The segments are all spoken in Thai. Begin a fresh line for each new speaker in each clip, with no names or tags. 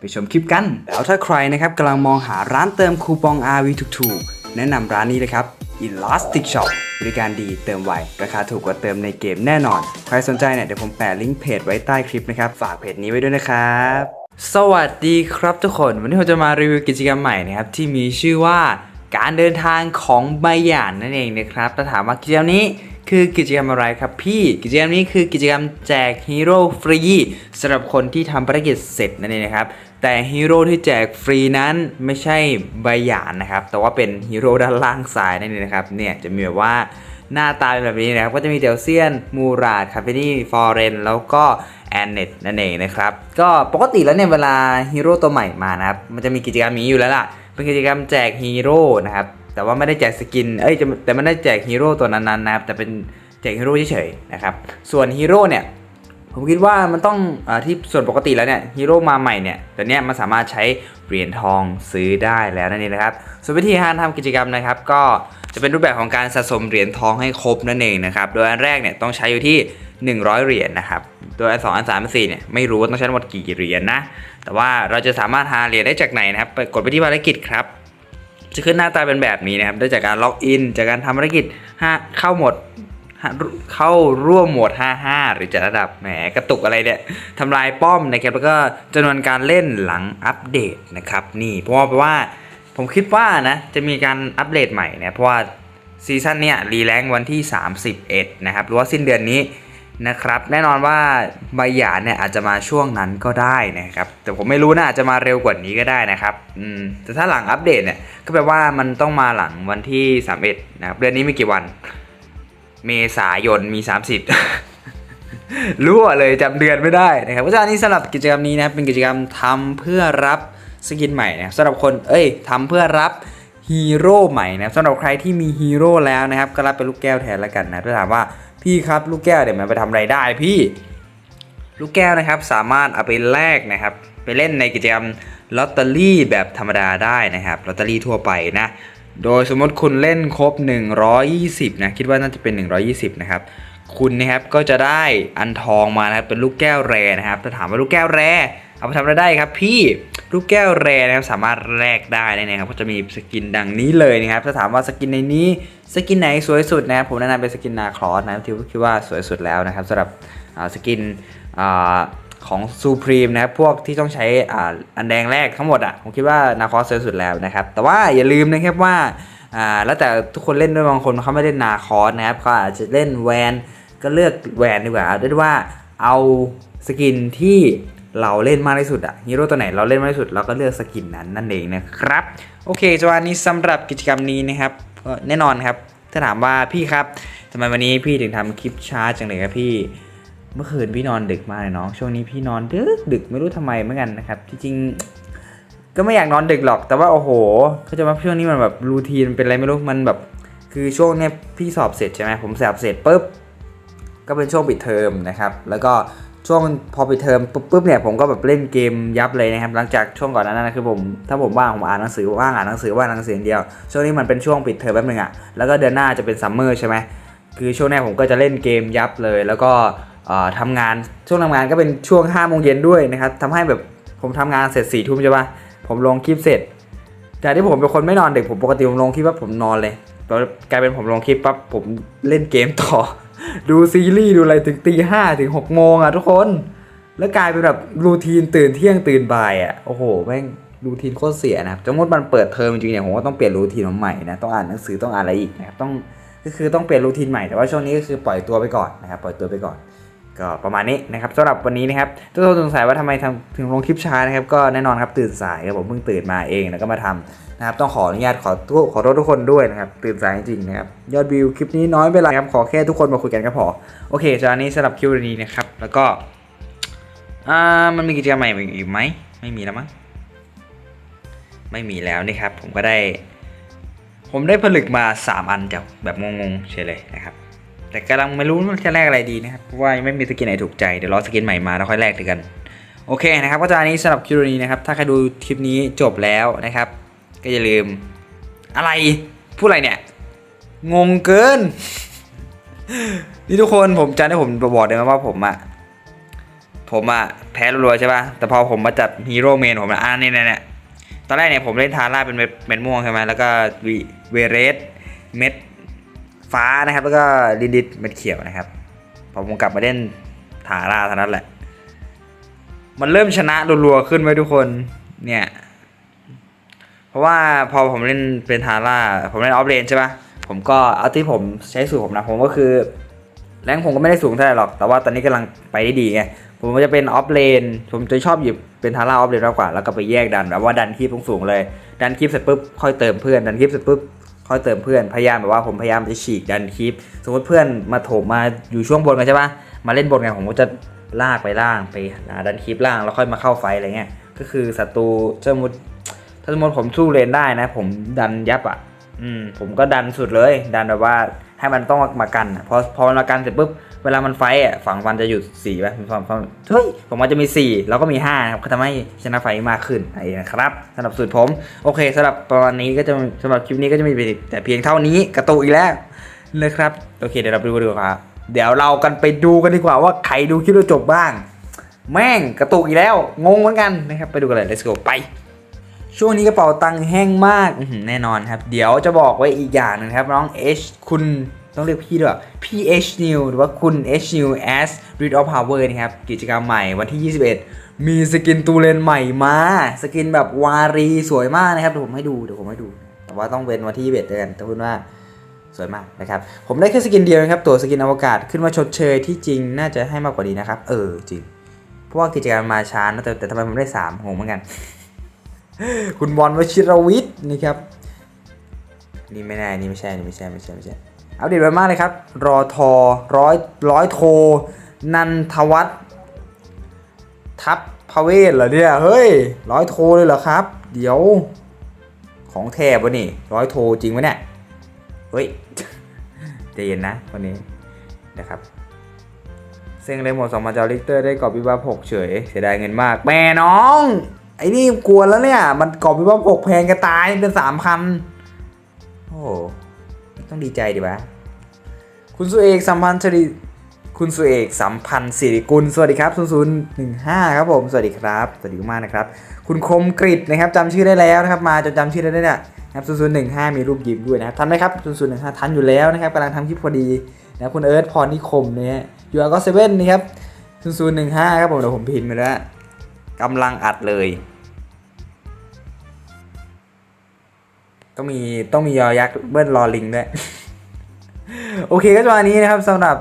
ไปชมคลิปกัน แล้วถ้าใครนะครับกำลังมองหาร้านเติมคูปอง RV ถูกๆ แนะนำร้านนี้เลยครับ Elastic Shop บริการดีเติมไว ราคาถูกกว่าเติมในเกมแน่นอน ใครสนใจเนี่ยเดี๋ยวผมแปะลิงก์เพจไว้ใต้คลิปนะครับ ฝากเพจนี้ไว้ด้วยนะครับ สวัสดีครับทุกคน วันนี้ผมจะมารีวิวกิจกรรมใหม่นะครับ ที่มีชื่อว่าการเดินทางของใบหยานนั่นเองนะครับถ้าถามว่ากิจกรรมนี้ คือกิจกรรมอะไรครับพี่กิจกรรมนี้คือกิจกรรมแจกฮีโร่ฟรีสำหรับคนที่ทำภารกิจเสร็จนั่นเองนะครับแต่ฮีโร่ที่แจกฟรีนั้นไม่ใช่ใบหยานนะครับแต่ว่าเป็นฮีโร่ด้านล่างซ้ายนั่นเองนะครับเนี่ยจะมีแบบว่าหน้าตาเป็นแบบนี้นะครับ ก็จะมีเดลเซียน มูราดคาเฟนี่ ฟอร์เรน แล้วก็แอนเนตนั่นเองนะครับ ก็ปกติแล้วเนี่ยเวลาฮีโร่ตัวใหม่มานะครับ มันจะมีกิจกรรมนี้อยู่แล้วล่ะ เป็นกิจกรรมแจกฮีโร่นะครับ แต่ว่าไม่ได้แจกสกิน เอ้ยจะแต่ไม่ได้แจกฮีโร่ตัวนั้นๆนะครับ แต่เป็นแจกฮีโร่เฉยๆนะครับ ส่วนฮีโร่เนี่ย ผมคิดว่ามันต้องอที่ส่วนปกติแล้วเนี่ยฮีโร่มาใหม่เนี่ยตอนเนี้ยมันสามารถใช้เหรียญทองซื้อได้แล้วนั่นเองนะครับ ส่วนวิธีการทำกิจกรรมนะครับ ก็จะเป็นรูปแบบของการสะสมเหรียญทองให้ครบนั่นเองนะครับ โดยอันแรกเนี่ยต้องใช้อยู่ที่ 100 เหรียญนะครับ โดยอันสองอันสามอันสี่เนี่ยไม่รู้ว่าต้องใช้หมดกี่เหรียญนะ แต่ว่าเราจะสามารถหาเหรียญได้จากไหนนะครับไปกดไปที่ภารกิจครับ จะขึ้นหน้าตาเป็นแบบนี้นะครับ ได้จากการล็อกอิน จากการทำภารกิจห้าเข้าหมดเข้าร่วมหมด55 หรือจัดระดับ แหม กระตุกอะไรเนี่ยทำลายป้อมนะครับ แล้วก็จำนวนการเล่นหลังอัปเดตนะครับ นี่ เพราะว่าเพราะว่า ผมคิดว่านะ จะมีการอัปเดตใหม่นะ เพราะว่าซีซั่นเนี่ยรีแลงวันที่ 31 นะครับ หรือว่าสิ้นเดือนนี้ นะครับแน่นอนว่าใบหยานเนี่ยอาจจะมาช่วงนั้นก็ได้นะครับ แต่ผมไม่รู้นะอาจจะมาเร็วกว่านี้ก็ได้นะครับอืมแต่ถ้าหลังอัปเดตเนี่ยก็แปลว่ามันต้องมาหลังวันที่ 31นะครับเดือนนี้มีกี่วัน เมษายนมี 30 รั่วเลยจำเดือนไม่ได้นะครับเพราะฉะนั้นนี่สำหรับกิจกรรมนี้นะเป็นกิจกรรมทำเพื่อรับสกินใหม่นะสำหรับคนเอ้ยทำเพื่อรับ ฮีโร่ใหม่นะสำหรับใครที่มีฮีโร่แล้วนะครับก็รับเป็นลูกแก้วแทนแล้วกันนะถ้าถามว่าพี่ครับลูกแก้วเดี๋ยวมันไปทำอะไรได้พี่ ลูกแก้วนะครับสามารถเอาไปแลกนะครับไปเล่นในกิจกรรมลอตเตอรี่แบบธรรมดาได้นะครับลอตเตอรี่ทั่วไปนะโดยสมมติคุณเล่นครบ 120นะคิดว่าน่าจะเป็น 120นะครับคุณนะครับก็จะได้อันทองมานะครับเป็นลูกแก้วแรนะครับถ้าถามว่าลูกแก้วแร เอาไปทำอะไรได้ครับ พี่ลูกแก้วแรนะครับสามารถแลกได้นะครับ ก็จะมีสกินดังนี้เลยนะครับถ้าถามว่าสกินในนี้สกินไหนสวยสุดนะครับผมแนะนำเป็นสกินนาคลอสนะครับที่คิดว่าสวยสุดแล้วนะครับสำหรับสกินอของซูพรีมนะครับพวกที่ต้องใช้อันแดงแรกทั้งหมดอะผมคิดว่านาคอสสวยสุดแล้วนะครับ แต่ว่าอย่าลืมนะครับว่าแล้วแต่ทุกคนเล่นด้วยบางคนเขาไม่เล่นนาคอสนะครับเขาอาจจะเล่นแวนก็เลือกแวนดีกว่าเอาด้วยว่าเอาสกินที่ เราเล่นมากที่สุดอะฮีโร่ตัวไหนเราเล่นมากที่สุดเราก็เลือกสกินนั้นนั่นเองนะครับ โอเคจวะนี้สำหรับกิจกรรมนี้นะครับแน่นอนครับ ถ้าถามว่าพี่ครับทำไมวันนี้พี่ถึงทำคลิปช้าจังเลยครับพี่ เมื่อคืนพี่นอนดึกมากเลยเนาะช่วงนี้พี่นอนดึกดึกไม่รู้ทำไมเหมือนกันนะครับจริงๆก็ไม่อยากนอนดึกหรอก แต่ว่าโอ้โหเขาจะว่าช่วงนี้มันแบบรูทีนเป็นอะไรไม่รู้มันแบบ คือช่วงเนี้ยพี่สอบเสร็จใช่ไหมผมสอบเสร็จปุ๊บก็เป็นช่วงปิดเทอมนะครับ แล้วก็ ช่วงพอไปเทอมปุ๊บเนี่ยผมก็แบบเล่นเกมยับเลยนะครับ หลังจากช่วงก่อนนั้นนะคือผมถ้าผมว่างผมอ่านหนังสือว่างอ่านหนังสือว่างหนังสืออย่างเดียว ช่วงนี้มันเป็นช่วงปิดเทอมแป๊บนึงอะแล้วก็เดือนหน้าจะเป็นซัมเมอร์ใช่ไหมคือช่วงเนี้ยผมก็จะเล่นเกมยับเลย แล้วก็เอ่อทำงานช่วงทำงานก็เป็นช่วง5้าโมงเย็นด้วยนะครับทำให้แบบผมทำงานเสร็จสี่ทุ่มใช่ปะผมลงคลิปเสร็จจากที่ผมเป็นคนไม่นอนเดึกผมปกติผมลงคลิปปั๊บผมนอนเลยกลายเป็นผมลงคลิปปั๊บผมเล่นเกมต่อ ดูซีรีส์ดูอะไรถึงตีห้าถึงหกโมงอะทุกคน แล้วกลายเป็นแบบรูทีนตื่นเที่ยงตื่นบ่ายอะโอ้โหแม่งรูทีนโคตรเสียนะครับสมมติมันเปิดเทอมจริงๆเนี่ยผมก็ต้องเปลี่ยนรูทีนใหม่นะต้องอ่านหนังสือต้องอ่านอะไรอีกนะครับต้องก็คือต้องเปลี่ยนรูทีนใหม่แต่ว่าช่วงนี้ก็คือปล่อยตัวไปก่อนนะครับปล่อยตัวไปก่อน ก็ประมาณนี้นะครับสำหรับวันนี้นะครับทุกคนสงสัยว่าทำไมทำถึงลงคลิปช้านะครับก็แน่นอนครับตื่นสายครับผมเพิ่งตื่นมาเองแล้วก็มาทำนะครับต้องขออนุญาตขอทุกขอโทษทุกคนด้วยนะครับตื่นสายจริงนะครับยอดวิวคลิปนี้น้อยไปหน่อยครับขอแค่ทุกคนมาคุยกันก็พอโอเคจากนี้สำหรับคลิปนี้นะครับแล้วก็อ่ามันมีกิจกรรมใหม่อีกไหมไม่มีแล้วมั้ง
ไม่มีแล้วนี่ครับผมก็ได้ ผมได้ผลึกมา 3 อันจากแบบงงๆเฉยเลยนะครับ แต่กำลังไม่รู้ว่าจะแลกอะไรดีนะครับเพราะว่ายังไม่มีสกินไหนถูกใจเดี๋ยวรอสกินใหม่มาแล้วค่อยแลกดีกัน โอเคนะครับก็จะอันนี้สำหรับคลิปนี้นะครับ ถ้าใครดูคลิปนี้จบแล้วนะครับ ก็อย่าลืม อะไรพูดอะไรเนี่ย งงเกิน นี่ทุกคนผมจำได้ผมบอกเลยว่าผมอะผมอะแพ้รัวๆใช่ป่ะแต่พอผมมาจับฮีโร่เมนผมอะอ่าเนี่ยเนี่ยตอนแรกเนี่ยผมเล่นทาร่าเป็นเม็ดเม็ดม่วงใช่ไหมแล้วก็วีเวเรสเม็ด ฟ้านะครับ แล้วก็ลินดิตเม็ดเขียวนะครับ พอผมกลับมาเล่นทาร่าเท่านั้นแหละ มันเริ่มชนะรัวๆขึ้นไว้ทุกคนเนี่ย เพราะว่าพอผมเล่นเป็นทาร่า ผมเล่นออฟเลนใช่ปะผมก็เอาที่ผมใช้สูตรผมนะ ผมก็คือแรงผมก็ไม่ได้สูงเท่าไหร่หรอก แต่ว่าตอนนี้กำลังไปได้ดีไง ผมจะเป็นออฟเลน ผมจะชอบหยิบเป็นทาร่าออฟเลนมากกว่า แล้วก็ไปแยกดันแบบว่าดันคีบสูงๆเลย ดันคีบเสร็จปุ๊บค่อยเติมเพื่อน ดันคีบเสร็จปุ๊บ ค่อยเติมเพื่อนพยายามแบบว่าผมพยายามจะฉีกดันคลิป สมมติเพื่อนมาโถมมาอยู่ช่วงบนกันใช่ปะมาเล่นบนกันผมก็จะลากไปล่างไปหาดันคลิปล่างแล้วค่อยมาเข้าไฟอะไรเงี้ยก็คือศัตรูสมมติถ้าสมมติผมสู้เลนได้นะ ผมดันยับอะอืมผมก็ดันสุดเลย ดันแบบว่าให้มันต้องมากันพอพอมันมากันเสร็จปุ๊บ เวลามันไฟอะฝั่งฟันจะหยุดสี่ป่ะฝั่งฟันเฮ้ยผมมันจะมีสี่แล้วก็มีห้านะครับก็ทำให้ชนะไฟมากขึ้นไอ้นะครับสำหรับสูตรผม โอเคสำหรับประมาณนี้ก็จะสำหรับคลิปนี้ก็จะมีแต่เพียงเท่านี้กระตุกอีกแล้วนะครับโอเคเดี๋ยวเราไปดูดีกว่าเดี๋ยวเรากันไปดูกันดีกว่าว่าใครดูคลิปเราจบบ้าง แม่งกระตุกอีกแล้วงงเหมือนกันนะครับไปดูกันเลย let's go ไปช่วงนี้กระเป๋าตังค์แห้งมากแน่นอนครับ เดี๋ยวจะบอกไว้อีกอย่างหนึงครับน้อง H คุณ ต้องเรียกพี่ด้วยพี่ H New หรือว่าคุณ H New as Read of Power นะครับ กิจกรรมใหม่วันที่ 21 มีสกินตูเลนใหม่มา สกินแบบวารีสวยมากนะครับ เดี๋ยวผมให้ดู เดี๋ยวผมให้ดู แต่ว่าต้องเป็นวันที่ 21เดือนแต่พูดว่าสวยมากนะครับ ผมได้แค่สกินเดียวนะครับ ตัวสกินอวกาศขึ้นมาชดเชยที่จริงน่าจะให้มากกว่านี้นะครับ เออจริง เพราะว่ากิจกรรมมาช้านะแต่แต่ทำไมผมได้สามงงเหมือนกัน คุณบอลวชิรวิทย์นี่ครับนี่ไม่แน่นี่ไม่ใช่ นี่ไม่ใช่ ไม่ใช่ ไม่ใช่ อัปเดตไปมากเลยครับ รอทอร้อยร้อยโท นันทวัฒน์ทัพพเวศเหรอเนี่ย เฮ้ย ร้อยโทเลยเหรอครับ เดี๋ยว ของแทบวะนี่ ร้อยโทจริงวะเนี่ย เฮ้ยใจเย็นนะวันนี้นะครับเซ็งเลยหมดสองพันจอลิกเตอร์ได้กรอบวิบาหกเฉย เสียดายเงินมาก แม่น้อง ไอ้นี่กลัวแล้วเนี่ย มันกรอบวิบาหกแพงกระตายเป็นสามพันโอ้ ต้องดีใจดีวะคุณสุเอกสัมพันธ์ชริคุณสุเอกสัมพันธ์สิริกุลสวัสดีครับ0015ครับผมสวัสดีครับสวัสดีมากนะครับ คุณคมกริตนะครับจำชื่อได้แล้วนะครับ มาจนจำชื่อได้เนี่ยนะครับ0015มีรูปยิ้มด้วยนะครับทันไหมครับ0015ทันอยู่แล้วนะครับกำลังทำคลิปพอดีนะคุณเอิร์ธพรนิคมเนี่ยยูอาร์ก็เซเว่นนะครับ0015ครับผมเดี๋ยวผมพิมพ์ไปแล้วกำลังอัดเลย ต้องมีต้องมียอยักษ์เบิ้ลรอลิงด้วย โอเคก็จะวันนี้นะครับสำหรับ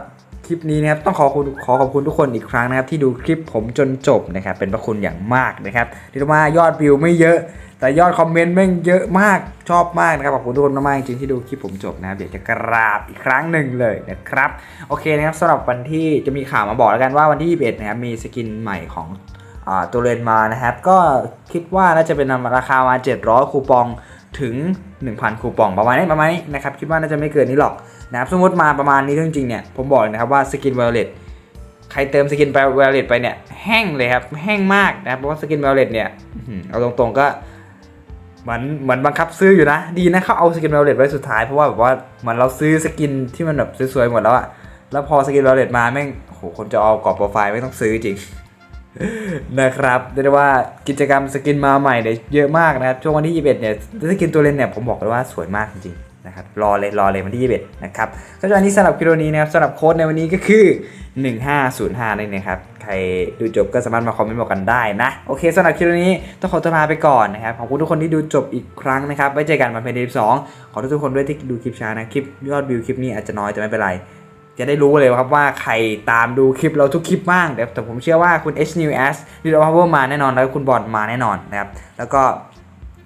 คลิปนี้นะครับต้องขอคุณขอขอบคุณทุกคนอีกครั้งนะครับ ที่ดูคลิปผมจนจบนะครับ เป็นพระคุณอย่างมากนะครับที่ว่ายอดวิวไม่เยอะ แต่ยอดคอมเมนต์แม่งเยอะมากชอบมากนะครับขอบคุณทุกคนมากๆจริงที่ดูคลิปผมจบนะครับอยากจะกราบอีกครั้งหนึ่งเลยนะครับโอเคนะครับสำหรับวันที่จะมีข่าวมาบอกแล้วกันว่าวันที่ 21 นะครับมีสกินใหม่ของอตัวเรนมานะครับ ก็คิดว่าน่าจะเป็นราคามา 700 คูปอง ถึง 1,000 คูปองประมาณนี้ประมาณนี้นะครับคิดว่าน่าจะไม่เกินนี้หรอกนะครับสมมติมาประมาณนี้จริงๆเนี่ยผมบอกเลยนะครับว่าสกินเวลเลตใครเติมสกินไปเวลเลตไปเนี่ยแห้งเลยครับแห้งมากนะครับเพราะว่าสกินเวลเลตเนี่ยเอาตรงๆก็เหมือนเหมือนบังคับซื้ออยู่นะ ดีนะเขาเอาสกินเวลเลตไว้สุดท้ายเพราะว่าแบบว่าเหมือนเราซื้อสกินที่มันแบบสวยๆหมดแล้วอะแล้วพอสกินเวลเลตมาแม่งโหคนจะเอากรอบโปรไฟล์ไม่ต้องซื้อจริง นะครับเรียกได้ว่ากิจกรรมสกินมาใหม่เนี่ยเยอะมากนะครับ ช่วงวันที่ 21 เนี่ยสกินตัวเลนเนี่ยผมบอกเลยว่าสวยมากจริงๆนะครับรอเลยรอเลยวันที่ 21 นะครับก็จะวันนี้สำหรับคลิปนี้นะครับสำหรับโค้ดในวันนี้ก็คือ 1505นั่นเองครับ ใครดูจบก็สามารถมาคอมเมนต์บอกกันได้นะ โอเคสำหรับคลิปนี้ต้องขอตัวลาไปก่อนนะครับขอบคุณทุกคนที่ดูจบอีกครั้งนะครับไว้เจอกันวันเพลย์สองขอทุกคนด้วยที่ดูคลิปช้านะคลิปยอดวิวคลิปนี้อาจจะน้อยแต่ไม่เป็นไร จะได้รู้เลยครับว่าใครตามดูคลิปเราทุกคลิปบ้างแต่แต่ผมเชื่อว่าคุณ H New S ดีโอพาวเวอร์มาแน่นอน แล้วคุณบอลมาแน่นอนนะครับ แล้วก็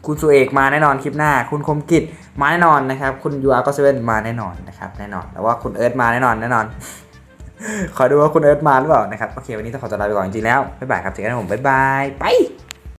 คุณสุเอกมาแน่นอนคลิปหน้า คุณคมกิจมาแน่นอนนะครับ คุณยูอาร์ก็เซเว่นมาแน่นอนนะครับแน่นอน แล้วว่าคุณเอิร์ธมาแน่นอนแน่นอน ขอดูว่าคุณเอิร์ธมาหรือเปล่านะครับ โอเค วันนี้ต้องขอตัวลาไปก่อนจริงๆแล้ว บ๊ายบายครับเจอกันผมบ๊ายบาย ไป